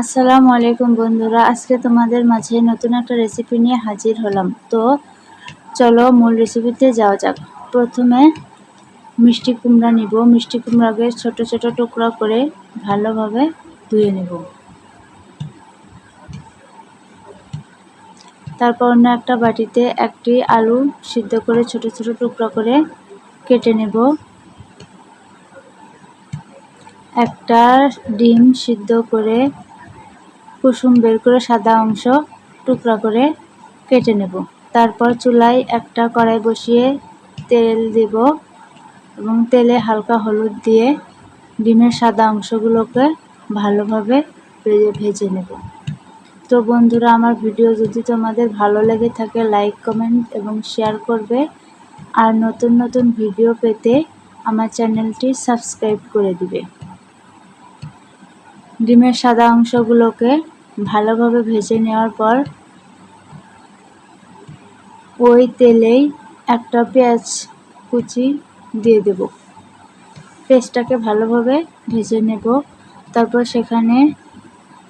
আসসালামু আলাইকুম বন্ধুরা, আজকে তোমাদের মাঝে নতুন একটা রেসিপি নিয়ে হাজির হলাম। তো চলো মূল রেসিপিতে যাওয়া যাক। প্রথমে মিষ্টি কুমড়া নিব। মিষ্টি কুমড়াকে ছোট ছোট টুকরা করে ভালোভাবে ধুয়ে নেব। তারপর অন্য একটা বাটিতে একটি আলু সিদ্ধ করে ছোট ছোট টুকরা করে কেটে নেব। একটা ডিম সিদ্ধ করে কুসুম বের করে সাদা অংশ টুকরা করে কেটে নেব। তারপর চুলায় একটা কড়াই বসিয়ে তেল দেব এবং তেলে হালকা হলুদ দিয়ে ডিমের সাদা অংশগুলোকে ভালোভাবে ভেজে ভেজে নেব। তো বন্ধুরা, আমার ভিডিও যদি তোমাদের ভালো লেগে থাকে, লাইক, কমেন্ট এবং শেয়ার করবে। আর নতুন নতুন ভিডিও পেতে আমার চ্যানেলটি সাবস্ক্রাইব করে দিবে। ডিমের সাদা অংশগুলোকে ভালোভাবে ভেজে নেওয়ার পর ওই তেলেই একটা পেঁয়াজ কুচি দিয়ে দেব। পেঁয়াজটাকে ভালোভাবে ভেজে নেব। তারপর সেখানে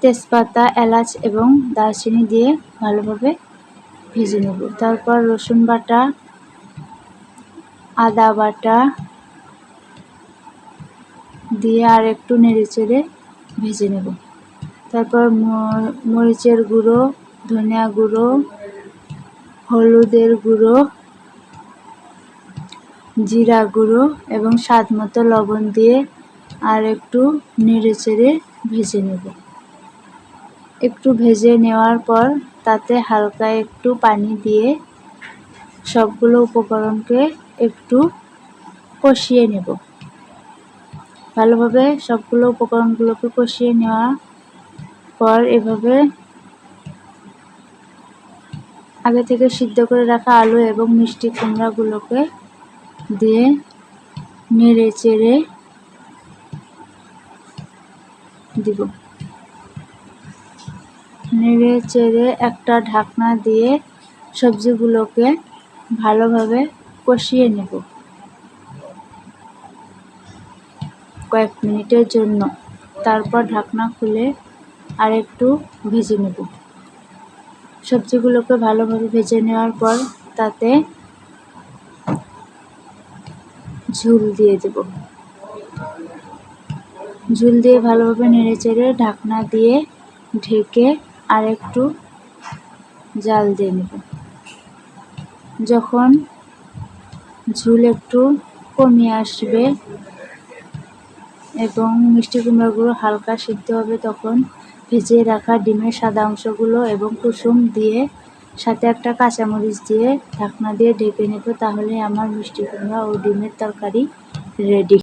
তেজপাতা, এলাচ এবং দারচিনি দিয়ে ভালোভাবে ভেজে নেব। তারপর রসুন বাটা, আদা বাটা দিয়ে আর একটু নেড়ে চেড়ে ভেজে নেব। তারপর মরিচের গুঁড়ো, ধনিয়া গুঁড়ো, হলুদের গুঁড়ো, জিরা গুঁড়ো এবং স্বাদ মতো লবণ দিয়ে আর একটু নেড়ে চেড়ে ভেজে নেব। একটু ভেজে নেওয়ার পর তাতে হালকা একটু পানি দিয়ে সবগুলো উপকরণকে একটু কষিয়ে নেব। ভালোভাবে সবগুলো উপকরণগুলোকে কষিয়ে নেওয়া পর এভাবে আগে থেকে সিদ্ধ করে রাখা আলু এবং মিষ্টি কুমড়াগুলোকে দিয়ে নেড়ে চেড়ে দিব। নেড়ে চেড়ে একটা ঢাকনা দিয়ে সবজিগুলোকে ভালোভাবে কষিয়ে নেব। কয়েক মিনিটের জন্য। তারপর ঢাকনা খুলে আর একটু ভেজে নেব। সবজিগুলোকে ভালোভাবে ভেজে নেওয়ার পর তাতে ঝুল দিয়ে দেব। ঝুল দিয়ে ভালোভাবে নেড়ে চেড়ে ঢাকনা দিয়ে ঢেকে আর একটু জাল দিয়ে নেব। যখন ঝুল একটু কমিয়ে আসবে এবং মিষ্টি কুমড়াগুলো হালকা সিদ্ধ হবে তখন ভেজে রাখা ডিমের সাদা অংশগুলো এবং কুসুম দিয়ে সাথে একটা কাঁচামরিচ দিয়ে ঢাকনা দিয়ে ঢেকে নেব, তাহলে আমার মিষ্টি কুমড়া ও ডিমের তরকারি রেডি